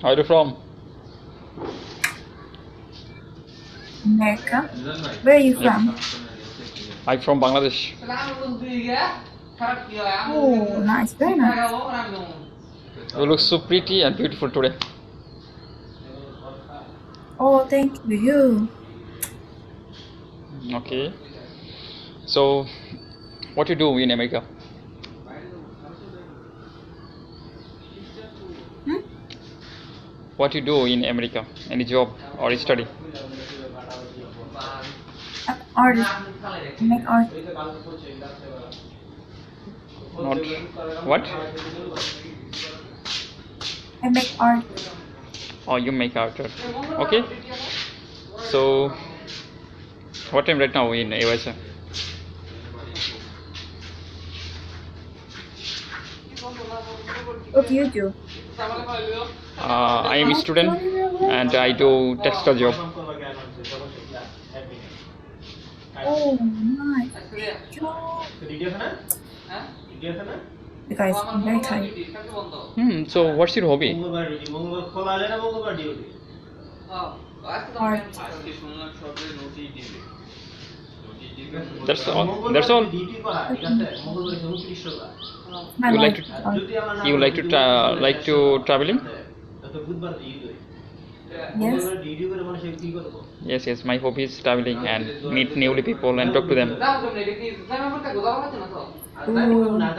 Where are you from? America. Where are you from? I'm from Bangladesh. Oh, nice, very nice. You look so pretty and beautiful today. Oh, thank you. You. Okay. So, what you do in America? What you do in America? Any job or study? I'm. Make art. Not what? I make art. Or you make art? Okay. So, what time right now in USA? What do you do? Uh, I am a student and I do textile job. Oh. Job. You guys, very tired. Hmm. So, what's your hobby? Art. That's all. That's all. You like to- You like to tra- like to traveling? Yes. Yes, yes. My hobby is traveling and meet newly people and talk to them. Ooh.